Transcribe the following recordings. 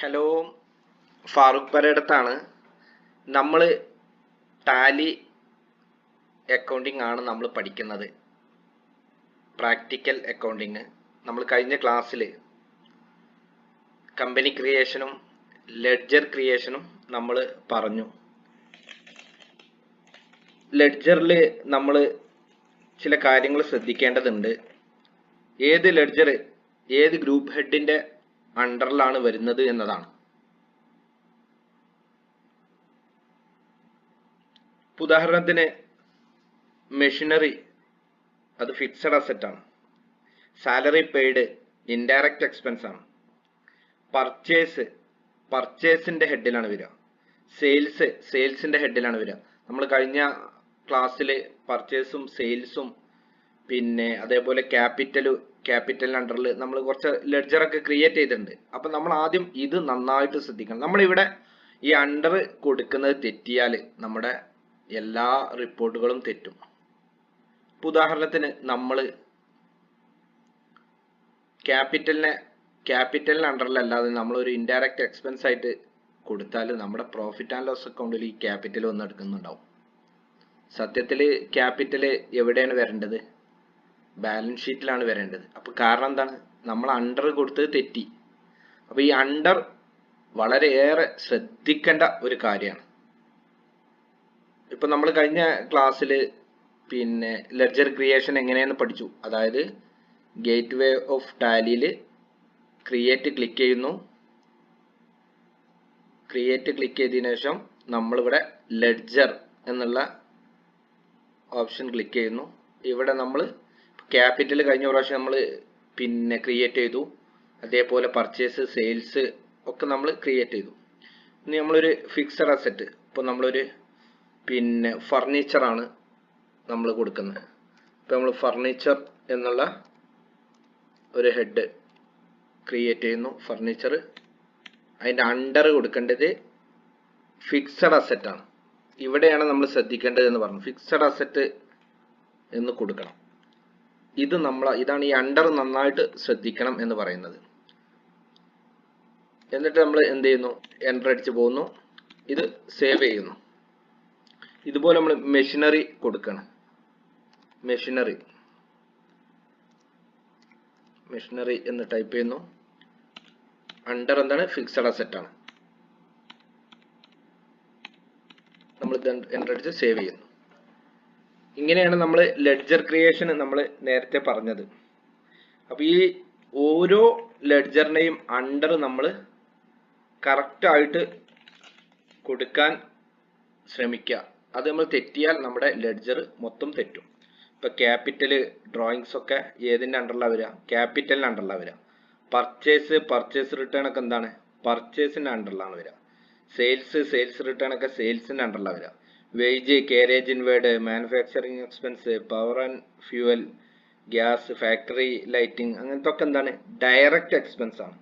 Hello Farooq പരേടത്താണ്. നമ്മൾ Tally accounting ആണ് നമ്മൾ പഠിക്കുന്നത്. പ്രാക്ടിക്കൽ അക്കൗണ്ടിങ് നമ്മൾ കഴിഞ്ഞ ക്ലാസ്സിൽ കമ്പനി ക്രിയേഷനും ലെഡ്ജർ ക്രിയേഷനും നമ്മൾ പറഞ്ഞു. ലെഡ്ജറിൽ നമ്മൾ ചില കാര്യങ്ങൾ ശ്രദ്ധിക്കേണ്ടതുണ്ട്. ഏത് ലെഡ്ജർ ഏത് ഗ്രൂപ്പ് ഹെഡിന്റെ അണ്ടറിലാണ് വരുന്നത് എന്നതാണ്. ഉദാഹരണത്തിന് മെഷീനറി അത് ഫിക്സഡ് അസറ്റ് ആണ്. സാലറി പെയ്ഡ് ഇൻഡയറക്റ്റ് എക്സ്പെൻസ് ആണ്. പർച്ചേസ് പർച്ചേസിന്റെ ഹെഡിലാണ് വരിക. സെയിൽസ് സെയിൽസിന്റെ ഹെഡിലാണ് വരിക. നമ്മൾ കഴിഞ്ഞ ക്ലാസ്സിൽ പർച്ചേസും സെയിൽസും പിന്നെ അതേപോലെ ക്യാപിറ്റൽ ക്യാപിറ്റൽ അണ്ടറിൽ നമ്മൾ കുറച്ച് ലെഡ്ജർ ഒക്കെ ക്രിയേറ്റ് ചെയ്തിട്ടുണ്ട്. അപ്പൊ നമ്മൾ ആദ്യം ഇത് നന്നായിട്ട് ശ്രദ്ധിക്കണം. നമ്മളിവിടെ ഈ അണ്ടർ കൊടുക്കുന്നത് തെറ്റിയാൽ നമ്മുടെ എല്ലാ റിപ്പോർട്ടുകളും തെറ്റും. ഉദാഹരണത്തിന് നമ്മൾ ക്യാപിറ്റലിനെ ക്യാപിറ്റലിന് അണ്ടറിലല്ലാതെ നമ്മൾ ഒരു ഇൻഡയറക്റ്റ് എക്സ്പെൻസ് ആയിട്ട് കൊടുത്താൽ നമ്മുടെ പ്രോഫിറ്റ് ആൻഡ് ലോസ് അക്കൗണ്ടിൽ ഈ ക്യാപിറ്റൽ വന്ന് എടുക്കുന്നുണ്ടാവും. സത്യത്തിൽ ക്യാപിറ്റൽ എവിടെയാണ് വരേണ്ടത്? ബാലൻസ് ഷീറ്റിലാണ് വരേണ്ടത്. അപ്പൊ കാരണം എന്താണ്? നമ്മൾ അണ്ടർ കൊടുത്തത് തെറ്റി. അപ്പൊ ഈ അണ്ടർ വളരെയേറെ ശ്രദ്ധിക്കേണ്ട ഒരു കാര്യമാണ്. ഇപ്പൊ നമ്മൾ കഴിഞ്ഞ ക്ലാസ്സിൽ പിന്നെ ലെഡ്ജർ ക്രിയേഷൻ എങ്ങനെയെന്ന് പഠിച്ചു. അതായത് ഗേറ്റ് വേ ഓഫ് ടാലിയിൽ ക്രിയേറ്റ് ക്ലിക്ക് ചെയ്യുന്നു. ക്രിയേറ്റ് ക്ലിക്ക് ചെയ്തതിനു ശേഷം നമ്മളിവിടെ ലെഡ്ജർ എന്നുള്ള ഓപ്ഷൻ ക്ലിക്ക് ചെയ്യുന്നു. ഇവിടെ നമ്മൾ ക്യാപിറ്റൽ കഴിഞ്ഞ പ്രാവശ്യം നമ്മൾ പിന്നെ ക്രിയേറ്റ് ചെയ്തു. അതേപോലെ പർച്ചേസ് സെയിൽസ് ഒക്കെ നമ്മൾ ക്രിയേറ്റ് ചെയ്തു. ഇനി നമ്മളൊരു ഫിക്സഡ് അസറ്റ് ഇപ്പോൾ നമ്മളൊരു പിന്നെ ഫർണിച്ചറാണ് നമ്മൾ കൊടുക്കുന്നത്. ഇപ്പോൾ നമ്മൾ ഫർണിച്ചർ എന്നുള്ള ഒരു ഹെഡ് ക്രിയേറ്റ് ചെയ്യുന്നു. ഫർണിച്ചർ അതിന്റെ അണ്ടർ കൊടുക്കേണ്ടത് ഫിക്സഡ് അസറ്റ് ആണ്. ഇവിടെയാണ് നമ്മൾ ശ്രദ്ധിക്കേണ്ടത് എന്ന് പറഞ്ഞു. ഫിക്സഡ് അസറ്റ് എന്ന് കൊടുക്കണം. ഇത് നമ്മൾ ഇതാണ് ഈ അണ്ടർ നന്നായിട്ട് ശ്രദ്ധിക്കണം എന്ന് പറയുന്നത്. എന്നിട്ട് നമ്മൾ എന്ത് ചെയ്യുന്നു? എന്റർ അടിച്ച് പോകുന്നു. ഇത് സേവ് ചെയ്യുന്നു. ഇതുപോലെ നമ്മൾ മെഷീനറി കൊടുക്കണം. മെഷീനറി മെഷീനറി എന്ന് ടൈപ്പ് ചെയ്യുന്നു. അണ്ടർ എന്താണ്? ഫിക്സഡ് അസെറ്റ് ആണ്. നമ്മൾ എന്റർ അടിച്ച് സേവ് ചെയ്യുന്നു. ഇങ്ങനെയാണ് നമ്മൾ ലെഡ്ജർ ക്രിയേഷൻ നമ്മൾ നേരത്തെ പറഞ്ഞത്. അപ്പൊ ഈ ഓരോ ലെഡ്ജറിനെയും അണ്ടർ നമ്മൾ കറക്റ്റായിട്ട് കൊടുക്കാൻ ശ്രമിക്കുക അത് നമ്മൾ തെറ്റിയാൽ നമ്മുടെ ലെഡ്ജർ മൊത്തം തെറ്റും. ഇപ്പൊ ക്യാപിറ്റൽ ഡ്രോയിങ്സ് ഒക്കെ ഏതിന്റെ അണ്ടറിലാണ് വരിക? ക്യാപിറ്റലിന് അണ്ടറിലാണ് വരിക. പർച്ചേസ് പർച്ചേസ് റിട്ടേൺ ഒക്കെ എന്താണ്? പർച്ചേസിന്റെ അണ്ടറിലാണ് വരിക. സെയിൽസ് സെയിൽസ് റിട്ടേൺ ഒക്കെ സെയിൽസിന്റെ അണ്ടറിലാണ് വരിക. Wage carriage inward manufacturing expense power and fuel gas factory lighting അങ്ങനത്തെ ഒക്കെ എന്താണ്? ഡയറക്റ്റ് എക്സ്പെൻസ് ആണ്.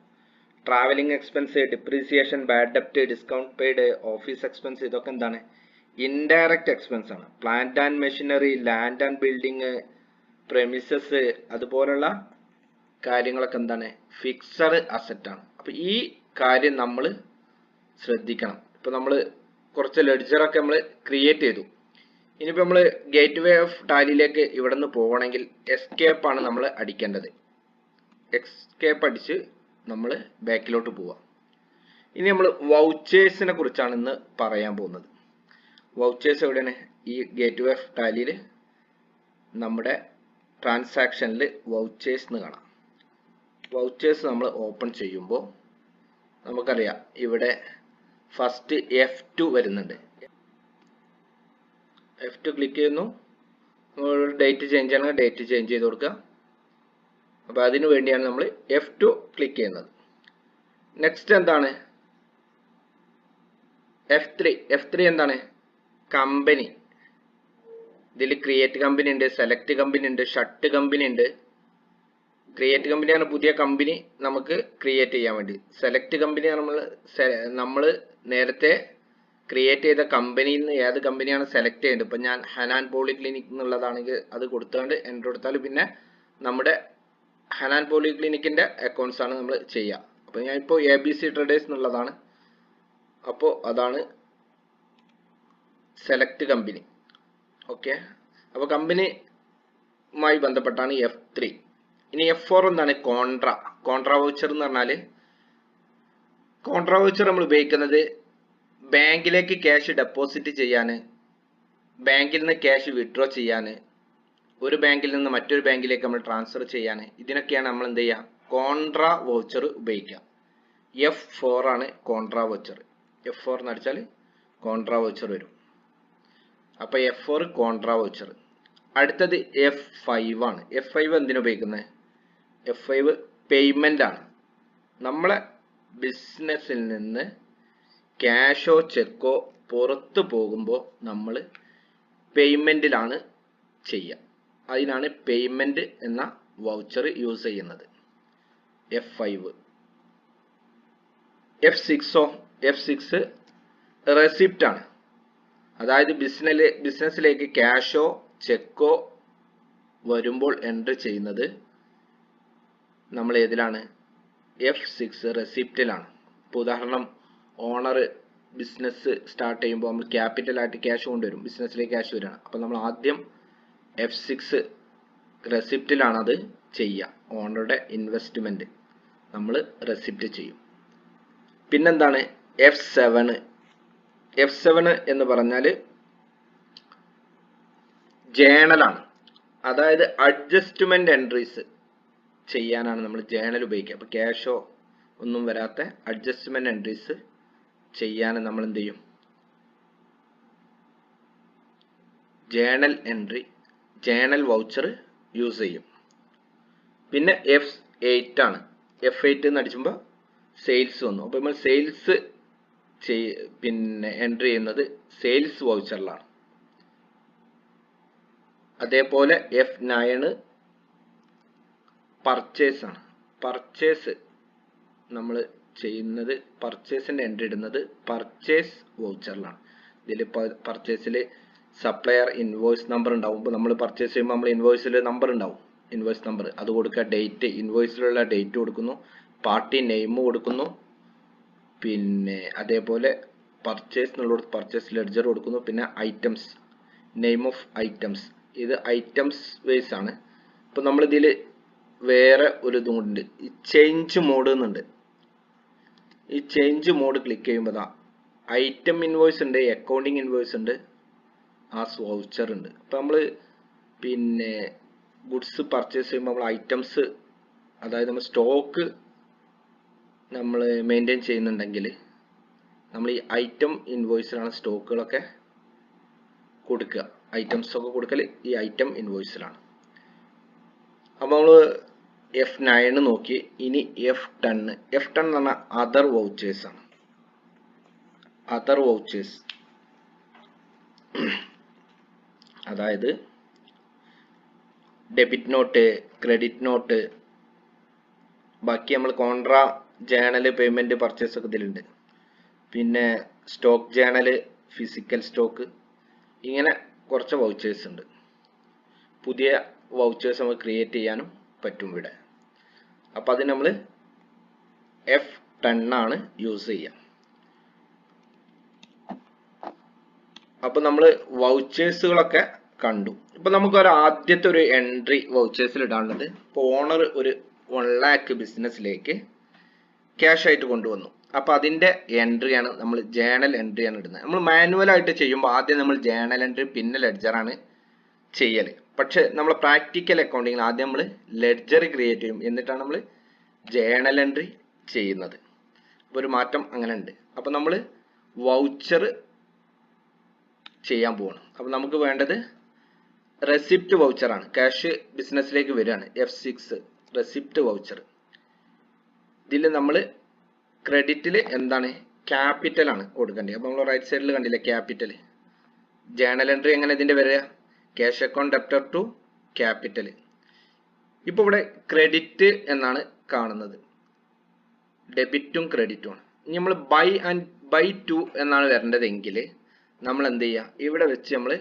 ട്രാവലിംഗ് എക്സ്പെൻസ് ഡിപ്രീസിയേഷൻ ബാഡ് ഡെപ്റ്റ് ഡിസ്കൗണ്ട് പെയ്ഡ് ഓഫീസ് എക്സ്പെൻസ് ഇതൊക്കെ എന്താണ്? ഇൻഡയറക്റ്റ് എക്സ്പെൻസ് ആണ്. Plant and machinery land and building premises അതുപോലുള്ള കാര്യങ്ങളൊക്കെ എന്താണ്? ഫിക്സഡ് അസറ്റ് ആണ്. അപ്പൊ ഈ കാര്യം നമ്മൾ ശ്രദ്ധിക്കണം. ഇപ്പൊ നമ്മൾ കുറച്ച് ലെഡ്ജറൊക്കെ നമ്മൾ ക്രിയേറ്റ് ചെയ്തു. ഇനിയിപ്പോൾ നമ്മൾ ഗേറ്റ് വേ ഓഫ് ടാലിയിലേക്ക് ഇവിടെ നിന്ന് പോകണമെങ്കിൽ എസ്കേപ്പ് ആണ് നമ്മൾ അടിക്കേണ്ടത്. എസ്കേപ്പ് അടിച്ച് നമ്മൾ ബാക്കിലോട്ട് പോവാം ഇനി നമ്മൾ വൗച്ചേഴ്സിനെ കുറിച്ചാണ് ഇന്ന് പറയാൻ പോകുന്നത്. വൗച്ചേഴ്സ് എവിടെയാണ്? ഈ ഗേറ്റ് വേ ഓഫ് ടാലിയിൽ നമ്മുടെ ട്രാൻസാക്ഷനിൽ വൗച്ചേഴ്സ് എന്ന് കാണാം. വൗച്ചേഴ്സ് നമ്മൾ ഓപ്പൺ ചെയ്യുമ്പോൾ നമുക്കറിയാം ഇവിടെ ഫസ്റ്റ് എഫ് ടു വരുന്നുണ്ട്. എഫ് ടു ക്ലിക്ക് ചെയ്യുന്നു. ഡേറ്റ് ചേഞ്ച് ചെയ്യണമെങ്കിൽ ഡേറ്റ് ചേഞ്ച് ചെയ്ത് കൊടുക്കുക. അപ്പോൾ അതിനു വേണ്ടിയാണ് നമ്മൾ എഫ് ടു ക്ലിക്ക് ചെയ്യുന്നത്. നെക്സ്റ്റ് എന്താണ്? എഫ് ത്രീ എഫ് ത്രീ എന്താണ്? കമ്പനി ഇതിൽ ക്രിയേറ്റ് കമ്പനി ഉണ്ട് സെലക്ട് കമ്പനി ഉണ്ട് ഷട്ട് കമ്പനി ഉണ്ട്. ക്രിയേറ്റ് കമ്പനിയാണ് പുതിയ കമ്പനി നമുക്ക് ക്രിയേറ്റ് ചെയ്യാൻ വേണ്ടി. സെലക്ട് കമ്പനി നമ്മൾ നമ്മൾ നേരത്തെ ക്രിയേറ്റ് ചെയ്ത കമ്പനിയിൽ നിന്ന് ഏത് കമ്പനിയാണ് സെലക്ട് ചെയ്യേണ്ടത്? ഇപ്പം ഞാൻ ഹനാൻ പോളിക്ലിനിക് എന്നുള്ളതാണെങ്കിൽ അത് കൊടുത്തുകൊണ്ട് എന്റർ കൊടുത്താൽ പിന്നെ നമ്മുടെ ഹനാൻ പോളിക്ലിനിക്കിന്റെ അക്കൗണ്ട്സ് ആണ് നമ്മൾ ചെയ്യുക അപ്പോൾ ഞാൻ ഇപ്പോൾ എ ബി സി ട്രേഡേഴ്സ് എന്നുള്ളതാണ് അപ്പോൾ അതാണ് സെലക്ട് കമ്പനി ഓക്കെ അപ്പോൾ കമ്പനിയുമായി ബന്ധപ്പെട്ടാണ് എഫ് ത്രീ ഇനി എഫ് ഫോർ എന്താണ്? കോൺട്ര കോൺട്ര വൗച്ചർ എന്ന് പറഞ്ഞാൽ കോൺട്ര വൗച്ചർ നമ്മൾ ഉപയോഗിക്കുന്നത് ബാങ്കിലേക്ക് ക്യാഷ് ഡെപ്പോസിറ്റ് ചെയ്യാൻ ബാങ്കിൽ നിന്ന് ക്യാഷ് വിഡ്രോ ചെയ്യാൻ ഒരു ബാങ്കിൽ നിന്ന് മറ്റൊരു ബാങ്കിലേക്ക് നമ്മൾ ട്രാൻസ്ഫർ ചെയ്യാൻ ഇതിനൊക്കെയാണ് നമ്മൾ എന്ത് ചെയ്യുക കോൺട്ര വൗച്ചർ ഉപയോഗിക്കുക. എഫ് ഫോർ ആണ് കോൺട്ര വൗച്ചർ. എഫ് ഫോർ എന്ന് അടിച്ചാൽ കോൺട്ര വൗച്ചർ വരും. അപ്പോൾ എഫ് ഫോർ കോൺട്ര വൗച്ചർ. അടുത്തത് എഫ് ഫൈവ് ആണ്. എഫ് ഫൈവ് എന്തിനുപയോഗിക്കുന്നത് എഫ് ഫൈവ് പേയ്മെന്റ് ആണ്. നമ്മളെ ബിസിനസ്സിൽ നിന്ന് ക്യാഷോ ചെക്കോ പുറത്തു പോകുമ്പോൾ നമ്മൾ പേയ്മെന്റിലാണ് ചെയ്യുക അതിനാണ് പേയ്മെന്റ് എന്ന വൗച്ചർ യൂസ് ചെയ്യുന്നത്. എഫ് ഫൈവ് എഫ് സിക്സോ എഫ് സിക്സ് റെസിപ്റ്റ് ആണ്. അതായത് ബിസിനസ് ബിസിനസ്സിലേക്ക് ക്യാഷോ ചെക്കോ വരുമ്പോൾ എൻട്രി ചെയ്യുന്നത് നമ്മൾ ഏതിലാണ് എഫ് സിക്സ് റെസിപ്റ്റിലാണ് ഇപ്പോൾ ഉദാഹരണം ഓണർ ബിസിനസ് സ്റ്റാർട്ട് ചെയ്യുമ്പോൾ നമ്മൾ ക്യാപിറ്റലായിട്ട് ക്യാഷ് കൊണ്ടുവരും. ബിസിനസ്സിലേക്ക് ക്യാഷ് വരികയാണ്. അപ്പോൾ നമ്മൾ ആദ്യം എഫ് സിക്സ് റെസിപ്റ്റിലാണത് ചെയ്യുക. ഓണറുടെ ഇൻവെസ്റ്റ്മെന്റ് നമ്മൾ റെസിപ്റ്റ് ചെയ്യും. പിന്നെന്താണ്? എഫ് സെവൻ എഫ് സെവൻ എന്ന് പറഞ്ഞാൽ ജേണലാണ് അതായത് അഡ്ജസ്റ്റ്മെന്റ് എൻട്രീസ് ചെയ്യാനാണ് നമ്മൾ ജേണൽ ഉപയോഗിക്കുക. അപ്പോൾ ക്യാഷോ ഒന്നും വരാത്ത അഡ്ജസ്റ്റ്മെന്റ് എൻട്രീസ് ചെയ്യാൻ നമ്മൾ എന്ത് ചെയ്യും journal entry journal voucher use ചെയ്യും. പിന്നെ എഫ് എയ്റ്റ് ആണ്. എഫ് എയ്റ്റ് എന്ന് അടിച്ചുമ്പോൾ സെയിൽസ് വന്നു. അപ്പോൾ നമ്മൾ സെയിൽസ് പിന്നെ എൻട്രി ചെയ്യുന്നത് സെയിൽസ് വൗച്ചറിലാണ്. അതേപോലെ എഫ് നയണ് പർച്ചേസ് ആണ്. പർച്ചേസ് നമ്മൾ ചെയ്യുന്നത് പർച്ചേസിന്റെ എൻട്രി ഇടുന്നത് പർച്ചേസ് വൗച്ചറിലാണ് ഇതിൽ പർച്ചേസിൽ സപ്ലയർ ഇൻവോയ്സ് നമ്പർ ഉണ്ടാവും. നമ്മൾ പർച്ചേസ് ചെയ്യുമ്പോൾ നമ്മൾ ഇൻവോയ്സിൽ നമ്പർ ഉണ്ടാവും. ഇൻവോയ്സ് നമ്പർ അത് കൊടുക്കുക ഡേറ്റ് ഇൻവോയ്സിലുള്ള ഡേറ്റ് കൊടുക്കുന്നു. പാർട്ടി നെയിം കൊടുക്കുന്നു. പിന്നെ അതേപോലെ പർച്ചേസ് എന്നുള്ളത് പർച്ചേസ് ലെഡ്ജർ കൊടുക്കുന്നു. പിന്നെ ഐറ്റംസ് നെയിം ഓഫ് ഐറ്റംസ് ഇത് ഐറ്റംസ് വേസ് ആണ്. ഇപ്പം നമ്മളിതിൽ വേറെ ഒരു ഇതും ഉണ്ട് ചേഞ്ച് മോഡ് എന്നുണ്ട് ഈ ചേഞ്ച് മോഡ് ക്ലിക്ക് ചെയ്യുമ്പോൾ ഐറ്റം ഇൻവോയ്സ് ഉണ്ട് അക്കൗണ്ടിങ് ഇൻവോയ്സ് ഉണ്ട് ആ വൗച്ചർ ഉണ്ട്. അപ്പോൾ നമ്മൾ പിന്നെ ഗുഡ്സ് പർച്ചേസ് ചെയ്യുമ്പോൾ നമ്മൾ ഐറ്റംസ് അതായത് നമ്മൾ സ്റ്റോക്ക് നമ്മൾ മെയിന്റെയിൻ ചെയ്യുന്നുണ്ടെങ്കിൽ നമ്മൾ ഈ ഐറ്റം ഇൻവോയ്സിലാണ് സ്റ്റോക്കുകളൊക്കെ കൊടുക്കുക. ഐറ്റംസ് ഒക്കെ കൊടുക്കൽ ഈ ഐറ്റം ഇൻവോയ്സിലാണ് അപ്പോൾ നമ്മൾ എഫ് നയൻ നോക്കി. ഇനി എഫ് ടെൻ എഫ് ടെൻ എന്ന് പറഞ്ഞാൽ അതർ വൗച്ചേഴ്സ് ആണ്. അതർ വൗച്ചേഴ്സ് അതായത് ഡെബിറ്റ് നോട്ട് ക്രെഡിറ്റ് നോട്ട് ബാക്കി നമ്മൾ കോൺട്രാ ജേണൽ പേയ്മെന്റ് പർച്ചേസ് ഒക്കെ ഇതിലുണ്ട്. പിന്നെ സ്റ്റോക്ക് ജേണൽ ഫിസിക്കൽ സ്റ്റോക്ക് ഇങ്ങനെ കുറച്ച് വൗച്ചേഴ്സ് ഉണ്ട്. പുതിയ വൗച്ചേഴ്സ് നമുക്ക് ക്രിയേറ്റ് ചെയ്യാനും പറ്റും ഇവിടെ. അപ്പം അതിന് നമ്മൾ എഫ് ആണ് യൂസ് ചെയ്യുക അപ്പം നമ്മൾ വൗച്ചേഴ്സുകളൊക്കെ കണ്ടു. ഇപ്പം നമുക്ക് ഒരു ആദ്യത്തെ ഒരു എൻട്രി വൗച്ചേഴ്സിൽ ഇടാനുള്ളത് ഇപ്പോൾ ഓണർ ഒരു വൺ ലാക്ക് ബിസിനസ്സിലേക്ക് ക്യാഷ് ആയിട്ട് കൊണ്ടുവന്നു. അപ്പോൾ അതിന്റെ എൻട്രിയാണ് നമ്മൾ ജേണൽ എൻട്രിയാണ് ഇടുന്നത്. നമ്മൾ മാനുവൽ ആയിട്ട് ചെയ്യുമ്പോൾ ആദ്യം നമ്മൾ ജേണൽ എൻട്രി പിന്നെ ലെഡ്ജറാണ് ചെയ്യൽ പക്ഷെ നമ്മൾ പ്രാക്ടിക്കൽ അക്കൗണ്ടിങ്ങിൽ ആദ്യം നമ്മൾ ലെഡ്ജർ ക്രിയേറ്റ് ചെയ്യും. എന്നിട്ടാണ് നമ്മൾ ജേണൽ എൻട്രി ചെയ്യുന്നത്. അപ്പോൾ ഒരു മാറ്റം അങ്ങനെ ഉണ്ട് അപ്പോൾ നമ്മൾ വൗച്ചർ ചെയ്യാൻ പോകണം അപ്പോൾ നമുക്ക് വേണ്ടത് റെസിപ്റ്റ് വൗച്ചറാണ് ക്യാഷ് ബിസിനസ്സിലേക്ക് വരികയാണ്. എഫ് സിക്സ് റെസിപ്റ്റ് വൗച്ചർ ഇതിൽ നമ്മൾ ക്രെഡിറ്റിൽ എന്താണ്? ക്യാപിറ്റൽ ആണ് കൊടുക്കേണ്ടത്. അപ്പോൾ നമ്മൾ റൈറ്റ് സൈഡിൽ കണ്ടില്ലേ ക്യാപിറ്റൽ ജേണൽ എൻട്രി എങ്ങനെ ഇതിന്റെ വരിക? Cash account debtor to capital ഇപ്പോൾ ഇവിടെ ക്രെഡിറ്റ് എന്നാണ് കാണുന്നത്. ഡെബിറ്റും ക്രെഡിറ്റും ആണ്. ഇനി നമ്മൾ ബൈ ആൻഡ് ബൈ ടു എന്നാണ് വരേണ്ടതെങ്കിൽ നമ്മൾ എന്ത് ചെയ്യുക? ഇവിടെ വെച്ച് നമ്മൾ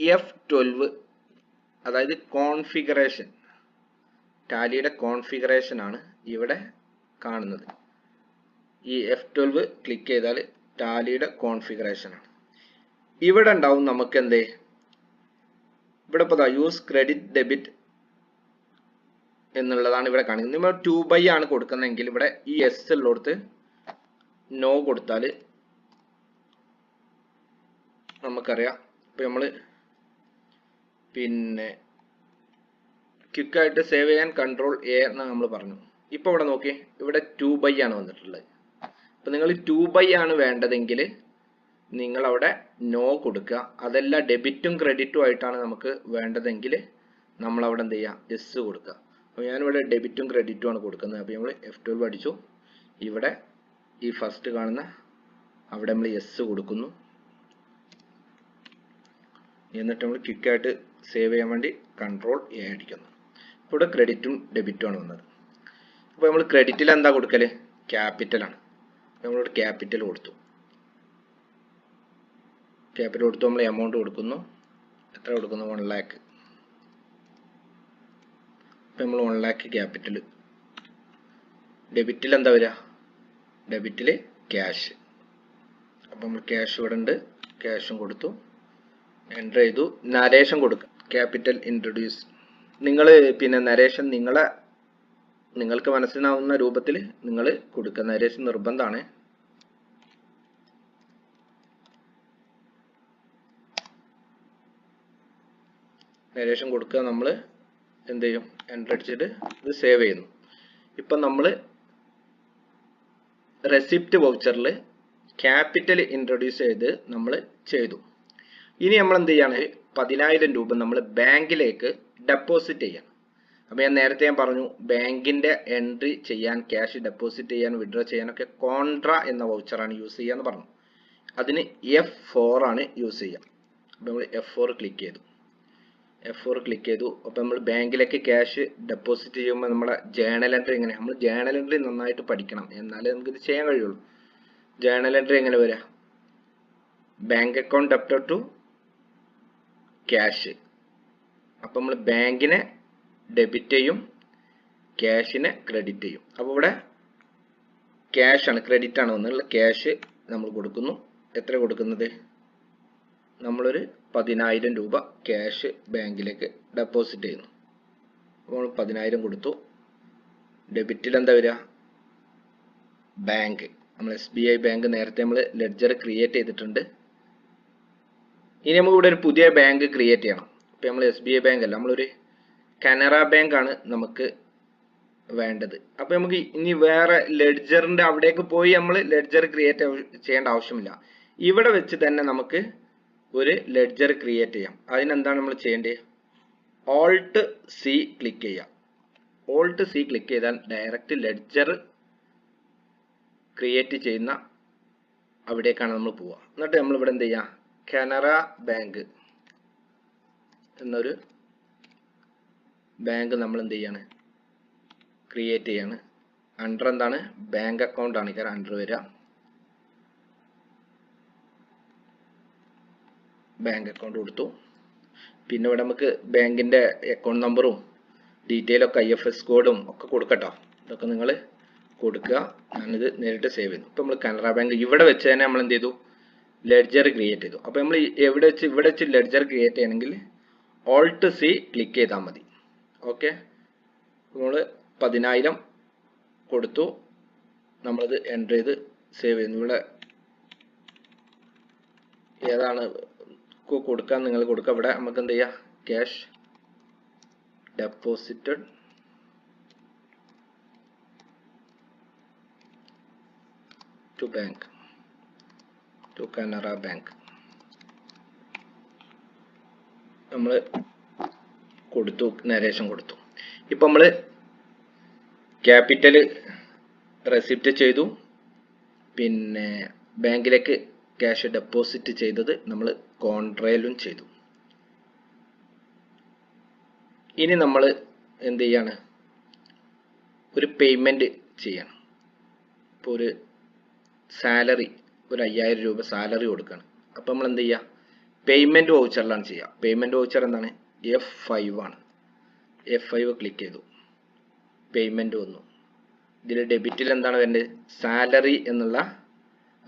എഫ് ട്വൽവ് അതായത് കോൺഫിഗറേഷൻ ടാലിയുടെ കോൺഫിഗറേഷൻ ആണ് ഇവിടെ കാണുന്നത്. ഈ എഫ് ട്വൽവ് ക്ലിക്ക് ചെയ്താൽ ടാലിയുടെ കോൺഫിഗറേഷൻ ആണ്. ഇവിടെ ഉണ്ടാവും നമുക്ക് എന്തേ? ഇവിടെ ഇപ്പോൾ യൂസ് ക്രെഡിറ്റ് ഡെബിറ്റ് എന്നുള്ളതാണ് ഇവിടെ കാണിക്കുന്നത്. നമ്മൾ ടു ബൈ ആണ് കൊടുക്കുന്നതെങ്കിൽ ഇവിടെ ഈ എസ് ഉള്ളിടത്ത് നോ കൊടുത്താൽ നമുക്കറിയാം. ഇപ്പം നമ്മൾ പിന്നെ ക്വിക്കായിട്ട് സേവ് ചെയ്യാൻ കൺട്രോൾ എ എന്ന് നമ്മൾ പറഞ്ഞു. ഇപ്പോൾ ഇവിടെ നോക്കി ഇവിടെ ടു ബൈ ആണ് വന്നിട്ടുള്ളത്. അപ്പം നിങ്ങൾ ടു ബൈ ആണ് വേണ്ടതെങ്കിൽ നിങ്ങൾ അവിടെ നോ കൊടുക്കുക. അതല്ല ഡെബിറ്റും ക്രെഡിറ്റും ആയിട്ടാണ് നമുക്ക് വേണ്ടതെങ്കിൽ നമ്മൾ അവിടെ എന്ത് ചെയ്യുക എസ് കൊടുക്കുക. അപ്പോൾ ഞാനിവിടെ ഡെബിറ്റും ക്രെഡിറ്റും ആണ് കൊടുക്കുന്നത്. അപ്പോൾ നമ്മൾ എഫ് ട്വൽവ് അടിച്ചു. ഇവിടെ ഈ ഫസ്റ്റ് കാണുന്ന അവിടെ നമ്മൾ എസ് കൊടുക്കുന്നു. എന്നിട്ട് നമ്മൾ ക്വിക്കായിട്ട് സേവ് ചെയ്യാൻ വേണ്ടി കൺട്രോൾ എ അടിക്കുന്നു. ഇവിടെ ക്രെഡിറ്റും ഡെബിറ്റും ആണ് വന്നത്. അപ്പോൾ നമ്മൾ ക്രെഡിറ്റിൽ എന്താ കൊടുക്കൽ? ക്യാപിറ്റലാണ് നമ്മളിവിടെ ക്യാപിറ്റൽ കൊടുത്തു. ക്യാപിറ്റൽ കൊടുത്തു നമ്മൾ എമൗണ്ട് കൊടുക്കുന്നു. എത്ര കൊടുക്കുന്നു? വൺ ലാക്ക് ഇപ്പം നമ്മൾ വൺ ലാക്ക് ക്യാപിറ്റൽ ഡെബിറ്റിൽ എന്താ വരിക? ഡെബിറ്റിൽ ക്യാഷ് അപ്പം നമ്മൾ ക്യാഷ് ഇവിടെ ഉണ്ട്. ക്യാഷും കൊടുത്തു. എന്റർ ചെയ്തു. നരേഷൻ കൊടുക്കുക. ക്യാപിറ്റൽ ഇൻട്രൊഡ്യൂസ് നിങ്ങൾ പിന്നെ നരേഷൻ നിങ്ങളെ നിങ്ങൾക്ക് മനസ്സിലാവുന്ന രൂപത്തിൽ നിങ്ങൾ കൊടുക്കുക. നരേഷൻ നിർബന്ധമാണ്. നരേഷൻ കൊടുക്കുക നമ്മൾ എന്ത് ചെയ്യും? എന്റർ അടിച്ചിട്ട് ഇത് സേവ് ചെയ്യുന്നു. ഇപ്പം നമ്മൾ റെസിപ്റ്റ് വൗച്ചറിൽ ക്യാപിറ്റൽ ഇൻട്രൊഡ്യൂസ് ചെയ്ത് നമ്മൾ ചെയ്തു. ഇനി നമ്മൾ എന്ത് ചെയ്യാണ്? പതിനായിരം രൂപ നമ്മൾ ബാങ്കിലേക്ക് ഡെപ്പോസിറ്റ് ചെയ്യണം. അപ്പോൾ ഞാൻ നേരത്തെ ഞാൻ പറഞ്ഞു ബാങ്കിന്റെ എൻട്രി ചെയ്യാൻ ക്യാഷ് ഡെപ്പോസിറ്റ് ചെയ്യാൻ വിഡ്രോ ചെയ്യാനൊക്കെ കോൺട്ര എന്ന വൗച്ചറാണ് യൂസ് ചെയ്യുക എന്ന് പറഞ്ഞു. അതിന് എഫ് ഫോർ ആണ് യൂസ് ചെയ്യുക. അപ്പോൾ നമ്മൾ എഫ് ഫോർ ക്ലിക്ക് ചെയ്തു. എഫ് ഫോർ ക്ലിക്ക് ചെയ്തു. അപ്പോൾ നമ്മൾ ബാങ്കിലേക്ക് ക്യാഷ് ഡെപ്പോസിറ്റ് ചെയ്യുമ്പോൾ നമ്മളെ ജേണൽ എൻട്രി എങ്ങനെ? നമ്മൾ ജേണൽ എൻട്രി നന്നായിട്ട് പഠിക്കണം. എന്നാലേ നമുക്ക് ഇത് ചെയ്യാൻ കഴിയുള്ളൂ. ജേണൽ എൻട്രി എങ്ങനെ വരിക bank account debtor to cash അപ്പം നമ്മൾ ബാങ്കിനെ ഡെബിറ്റ് ചെയ്യും ക്യാഷിനെ ക്രെഡിറ്റ് ചെയ്യും. അപ്പോൾ ഇവിടെ ക്യാഷ് ആണ് ക്രെഡിറ്റ് ആണ് വന്നുള്ള ക്യാഷ് നമ്മൾ കൊടുക്കുന്നു. എത്ര കൊടുക്കുന്നത്? നമ്മളൊരു പതിനായിരം രൂപ ക്യാഷ് ബാങ്കിലേക്ക് ഡെപ്പോസിറ്റ് ചെയ്യുന്നു. നമ്മൾ പതിനായിരം കൊടുത്തു. ഡെബിറ്റിൽ എന്താ വരിക? ബാങ്ക് നമ്മൾ എസ് ബി ഐ ബാങ്ക് നേരത്തെ നമ്മൾ ലെഡ്ജർ ക്രിയേറ്റ് ചെയ്തിട്ടുണ്ട്. ഇനി നമുക്ക് ഇവിടെ ഒരു പുതിയ ബാങ്ക് ക്രിയേറ്റ് ചെയ്യണം. ഇപ്പം നമ്മൾ എസ് ബി ഐ ബാങ്ക് അല്ല നമ്മളൊരു കനറ ബാങ്ക് ആണ് നമുക്ക് വേണ്ടത്. അപ്പം നമുക്ക് ഇനി വേറെ ലെഡ്ജറിന്റെ അവിടേക്ക് പോയി നമ്മൾ ലെഡ്ജർ ക്രിയേറ്റ് ചെയ്യേണ്ട ആവശ്യമില്ല. ഇവിടെ വെച്ച് തന്നെ നമുക്ക് ഒരു ലെഡ്ജർ ക്രിയേറ്റ് ചെയ്യാം. അതിനെന്താണ് നമ്മൾ ചെയ്യേണ്ടത്? ഓൾട്ട് സി ക്ലിക്ക് ചെയ്യാം ഓൾട്ട് സി ക്ലിക്ക് ചെയ്താൽ ഡയറക്റ്റ് ലെഡ്ജർ ക്രിയേറ്റ് ചെയ്യുന്ന അവിടേക്കാണ് നമ്മൾ പോവുക. എന്നിട്ട് നമ്മൾ ഇവിടെ എന്ത് ചെയ്യുക? കനറ ബാങ്ക് എന്നൊരു ബാങ്ക് നമ്മൾ എന്ത് ചെയ്യാണ്? ക്രിയേറ്റ് ചെയ്യാണ്. അണ്ടർ എന്താണ്? ബാങ്ക് അക്കൗണ്ട് ആണ്. കാരണം അണ്ടർ വരിക. ബാങ്ക് അക്കൗണ്ട് കൊടുത്തു. പിന്നെ ഇവിടെ നമുക്ക് ബാങ്കിന്റെ അക്കൗണ്ട് നമ്പറും ഡീറ്റെയിൽ ഒക്കെ ഐ എഫ് എസ് കോഡും ഒക്കെ കൊടുക്കട്ടോ. ഇതൊക്കെ നിങ്ങൾ കൊടുക്കുക. ഞാനിത് നേരിട്ട് സേവ് ചെയ്യുന്നു. ഇപ്പം നമ്മൾ കനറ ബാങ്ക് ഇവിടെ വെച്ച് തന്നെ നമ്മൾ എന്ത് ചെയ്തു? ലെഡ്ജർ ക്രിയേറ്റ് ചെയ്തു. അപ്പോൾ നമ്മൾ എവിടെ വെച്ച് ഇവിടെ വെച്ച് ലെഡ്ജർ ക്രിയേറ്റ് ചെയ്യണമെങ്കിൽ ഓൾട്ട് സി ക്ലിക്ക് ചെയ്താൽ മതി. ഓക്കെ നമ്മൾ പതിനായിരം കൊടുത്തു. നമ്മളത് എന്റർ ചെയ്ത് സേവ് ചെയ്യുന്നു. ഇവിടെ ഏതാണ് കൊടുക്കാൻ നിങ്ങൾ കൊടുക്കുക ഇവിടെ നമുക്ക് എന്ത് ചെയ്യാം? Cash deposited. To bank. To Canara bank. നമ്മൾ കൊടുത്തു. നരേഷൻ കൊടുത്തു. ഇപ്പം നമ്മൾ ക്യാപിറ്റൽ റെസിപ്റ്റ് ചെയ്തു. പിന്നെ ബാങ്കിലേക്ക് ക്യാഷ് ഡെപ്പോസിറ്റ് ചെയ്തത് നമ്മൾ കോൺട്രയിലും ചെയ്തു. ഇനി നമ്മൾ എന്ത് ചെയ്യാണ്? ഒരു പേയ്മെന്റ് ചെയ്യണം. ഇപ്പോൾ ഒരു സാലറി ഒരു അയ്യായിരം രൂപ സാലറി കൊടുക്കണം. അപ്പോൾ നമ്മൾ എന്ത് ചെയ്യുക പേയ്മെന്റ് വൗച്ചറിലാണ് ചെയ്യുക. പേയ്മെന്റ് വൗച്ചർ എന്താണ്? എഫ് ഫൈവ് ആണ്. എഫ് ഫൈവ് ക്ലിക്ക് ചെയ്തു. പേയ്മെന്റ് വന്നു. ഇതിൽ ഡെബിറ്റിൽ എന്താണ് വരേണ്ടത്? സാലറി എന്നുള്ള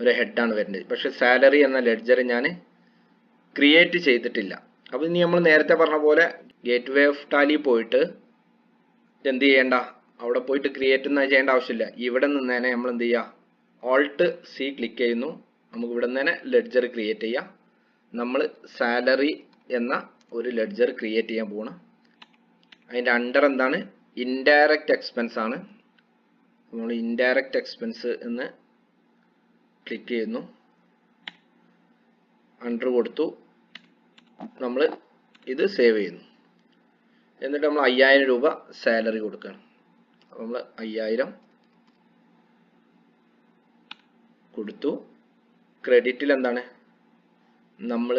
ഒരു ഹെഡാണ് വരേണ്ടത്. പക്ഷേ സാലറി എന്ന ലെഡ്ജർ ഞാൻ ക്രിയേറ്റ് ചെയ്തിട്ടില്ല. അപ്പോൾ ഇനി നമ്മൾ നേരത്തെ പറഞ്ഞ പോലെ ഗേറ്റ് വേ ഓഫ് ടാലി പോയിട്ട് എന്ത് ചെയ്യേണ്ട? അവിടെ പോയിട്ട് ക്രിയേറ്റ് ഒന്നും ചെയ്യേണ്ട ആവശ്യമില്ല. ഇവിടെ നിന്ന് തന്നെ നമ്മൾ എന്ത് ചെയ്യുക ഓൾട്ട് സി ക്ലിക്ക് ചെയ്യുന്നു. നമുക്ക് ഇവിടെ നിന്ന് തന്നെ ലെഡ്ജർ ക്രിയേറ്റ് ചെയ്യാം. നമ്മൾ സാലറി എന്ന ഒരു ലെഡ്ജർ ക്രിയേറ്റ് ചെയ്യാൻ പോകണം അതിന്റെ അണ്ടർ എന്താണ്? ഇൻഡയറക്റ്റ് എക്സ്പെൻസ് ആണ്. നമ്മൾ ഇൻഡയറക്റ്റ് എക്സ്പെൻസ് എന്ന് ക്ലിക്ക് ചെയ്യുന്നു. അണ്ടർ കൊടുത്തു. നമ്മൾ ഇത് സേവ് ചെയ്യുന്നു. എന്നിട്ട് നമ്മൾ അയ്യായിരം രൂപ സാലറി അപ്പോൾ നമ്മൾ അയ്യായിരം കൊടുത്തു. ക്രെഡിറ്റിൽ എന്താണ്? നമ്മൾ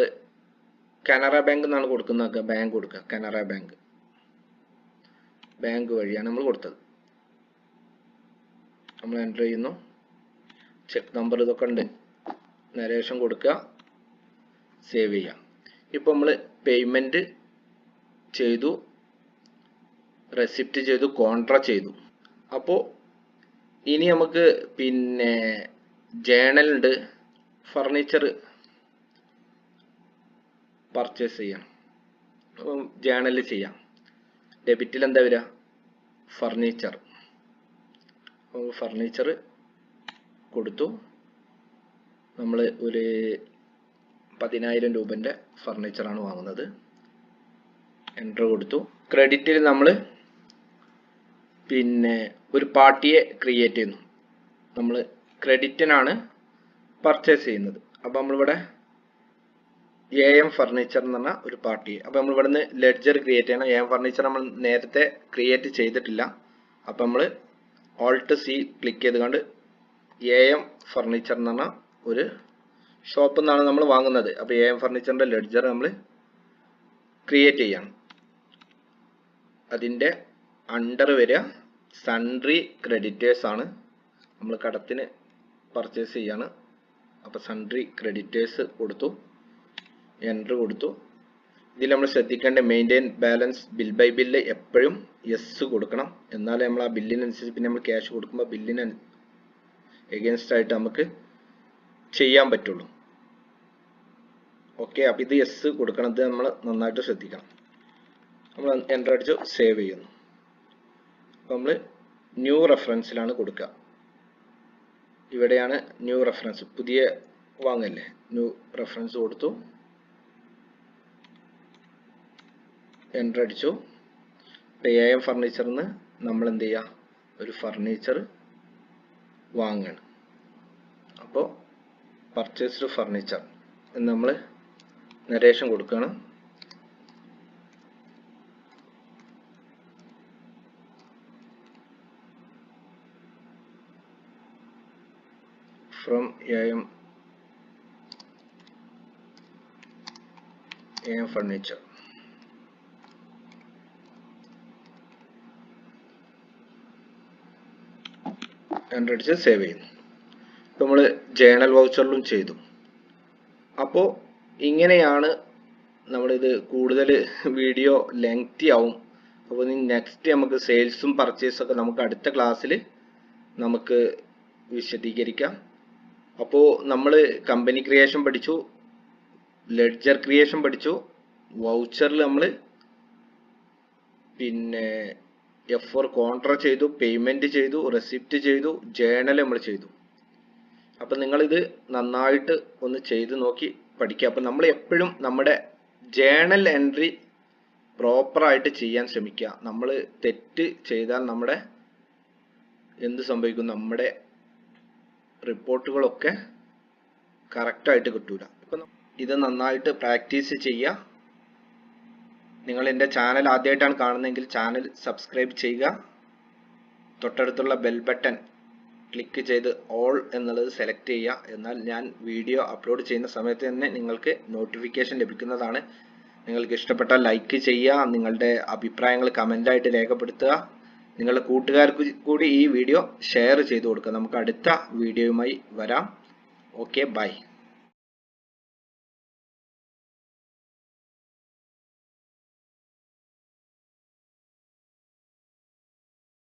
കനറ ബാങ്ക് എന്നാണ് കൊടുക്കുന്നത് ബാങ്ക് കൊടുക്കുക. കനറ ബാങ്ക് ബാങ്ക് വഴിയാണ് നമ്മൾ കൊടുത്തത്. നമ്മൾ എന്റർ ചെയ്യുന്നു. ചെക്ക് നമ്പർ ഇതൊക്കെ ഉണ്ട്. നരേഷൻ കൊടുക്കുക. സേവ് ചെയ്യാം ഇപ്പോൾ നമ്മൾ പേയ്മെന്റ് ചെയ്തു റെസിപ്റ്റ് ചെയ്തു കോൺട്ര ചെയ്തു. അപ്പോൾ ഇനി നമുക്ക് പിന്നെ ജേണലുണ്ട് ഫർണിച്ചർ പർച്ചേസ് ചെയ്യാം. ജേണലിൽ ചെയ്യാം. ഡെബിറ്റിൽ എന്താ വരിക? ഫർണിച്ചർ ഫർണിച്ചർ കൊടുത്തു. നമ്മൾ ഒരു പതിനായിരം രൂപന്റെ ഫർണിച്ചറാണ് വാങ്ങുന്നത്. എന്റർ കൊടുത്തു. ക്രെഡിറ്റിൽ നമ്മൾ പിന്നെ ഒരു പാർട്ടിയെ ക്രിയേറ്റ് ചെയ്യുന്നു. നമ്മൾ ക്രെഡിറ്റിനാണ് പർച്ചേസ് ചെയ്യുന്നത്. അപ്പോൾ നമ്മളിവിടെ എ എം ഫർണിച്ചർ എന്ന് പറഞ്ഞ ഒരു പാർട്ടി. അപ്പോൾ നമ്മൾ ഇവിടുന്ന് ലെഡ്ജർ ക്രിയേറ്റ് ചെയ്യണം. എ എം ഫർണിച്ചർ നമ്മൾ നേരത്തെ ക്രിയേറ്റ് ചെയ്തിട്ടില്ല. അപ്പോൾ നമ്മൾ ഓൾട്ട് സി ക്ലിക്ക് ചെയ്തുകൊണ്ട് എ എം ഫർണിച്ചർ എന്ന് പറഞ്ഞ ഒരു ഷോപ്പിൽ നിന്നാണ് നമ്മൾ വാങ്ങുന്നത്. അപ്പോൾ എ എം ഫർണിച്ചറിന്റെ ലെഡ്ജർ നമ്മൾ ക്രിയേറ്റ് ചെയ്യണം. അതിന്റെ അണ്ടർ വരിക സൺട്രി ക്രെഡിറ്റേഴ്സ് ആണ് നമ്മൾ കടത്തിന് പർച്ചേസ് ചെയ്യാണ്. അപ്പോൾ സൺട്രി ക്രെഡിറ്റേഴ്സ് കൊടുത്തു എൻട്രി കൊടുത്തു. ഇതിൽ നമ്മൾ ശ്രദ്ധിക്കേണ്ട maintain balance bill by bill എപ്പോഴും യെസ് കൊടുക്കണം. എന്നാലേ നമ്മൾ ആ ബില്ലിനനുസരിച്ച് പിന്നെ നമ്മൾ ക്യാഷ് കൊടുക്കുമ്പോൾ ബില്ലിന് എഗെയിൻസ്റ്റ് ആയിട്ട് നമുക്ക് ചെയ്യാൻ പറ്റുള്ളൂ. ഓക്കെ അപ്പോൾ ഇത് എസ് കൊടുക്കണത് നമ്മൾ നന്നായിട്ട് ശ്രദ്ധിക്കണം. നമ്മൾ എന്റർ അടിച്ച് സേവ് ചെയ്യുന്നു. അപ്പോൾ നമ്മൾ ന്യൂ റെഫറൻസിലാണ് കൊടുക്കുക. ഇവിടെയാണ് ന്യൂ റെഫറൻസ് പുതിയ വാങ്ങല്ലേ? ന്യൂ റെഫറൻസ് കൊടുത്തു. എന്റർ അടിച്ചു. പേ എം ഫർണിച്ചറിൽ നിന്ന് നമ്മൾ എന്ത് ചെയ്യുക ഒരു ഫർണിച്ചർ വാങ്ങണം. അപ്പോൾ പർച്ചേസ്ഡ് ഫർണിച്ചർ എന്ന് നമ്മൾ നരേഷൻ കൊടുക്കുകയാണ് from AM M furniture enter അടിച്ച് സേവ് ചെയ്യുന്നു നമ്മൾ ജേണൽ വൗച്ചറിലും ചെയ്തു. അപ്പോൾ ഇങ്ങനെയാണ് നമ്മളിത് കൂടുതൽ വീഡിയോ ലെങ്തി ആവും. അപ്പോൾ ഇനി നെക്സ്റ്റ് നമുക്ക് സെയിൽസും പർച്ചേസും ഒക്കെ നമുക്ക് അടുത്ത ക്ലാസ്സിൽ നമുക്ക് വിശദീകരിക്കാം. അപ്പോൾ നമ്മൾ കമ്പനി ക്രിയേഷൻ പഠിച്ചു ലെഡ്ജർ ക്രിയേഷൻ പഠിച്ചു വൗച്ചറിൽ നമ്മൾ പിന്നെ എഫ് ഫോർ കോൺട്രാക്ട് ചെയ്തു പേയ്മെന്റ് ചെയ്തു റെസിപ്റ്റ് ചെയ്തു ജേണൽ നമ്മൾ ചെയ്തു. അപ്പം നിങ്ങളിത് നന്നായിട്ട് ഒന്ന് ചെയ്ത് നോക്കി പഠിക്കുക. അപ്പം നമ്മൾ എപ്പോഴും നമ്മുടെ ജേണൽ എൻട്രി പ്രോപ്പറായിട്ട് ചെയ്യാൻ ശ്രമിക്കുക. നമ്മൾ തെറ്റ് ചെയ്താൽ നമ്മുടെ എന്ത് സംഭവിക്കും? നമ്മുടെ റിപ്പോർട്ടുകളൊക്കെ കറക്റ്റായിട്ട് കിട്ടൂല. ഇപ്പം ഇത് നന്നായിട്ട് പ്രാക്ടീസ് ചെയ്യുക. നിങ്ങൾ എന്റെ ചാനൽ ആദ്യമായിട്ടാണ് കാണുന്നതെങ്കിൽ ചാനൽ സബ്സ്ക്രൈബ് ചെയ്യുക. തൊട്ടടുത്തുള്ള ബെൽ ബട്ടൺ ക്ലിക്ക് ചെയ്ത് ഓൾ എന്നുള്ളത് സെലക്ട് ചെയ്യുക. എന്നാൽ ഞാൻ വീഡിയോ അപ്ലോഡ് ചെയ്യുന്ന സമയത്ത് തന്നെ നിങ്ങൾക്ക് നോട്ടിഫിക്കേഷൻ ലഭിക്കുന്നതാണ്. നിങ്ങൾക്ക് ഇഷ്ടപ്പെട്ടാൽ ലൈക്ക് ചെയ്യുക നിങ്ങളുടെ അഭിപ്രായങ്ങൾ കമന്റായിട്ട് രേഖപ്പെടുത്തുക. നിങ്ങളുടെ കൂട്ടുകാർക്ക് കൂടി ഈ വീഡിയോ ഷെയർ ചെയ്തു കൊടുക്കുക. നമുക്ക് അടുത്ത വീഡിയോയുമായി വരാം. Okay bye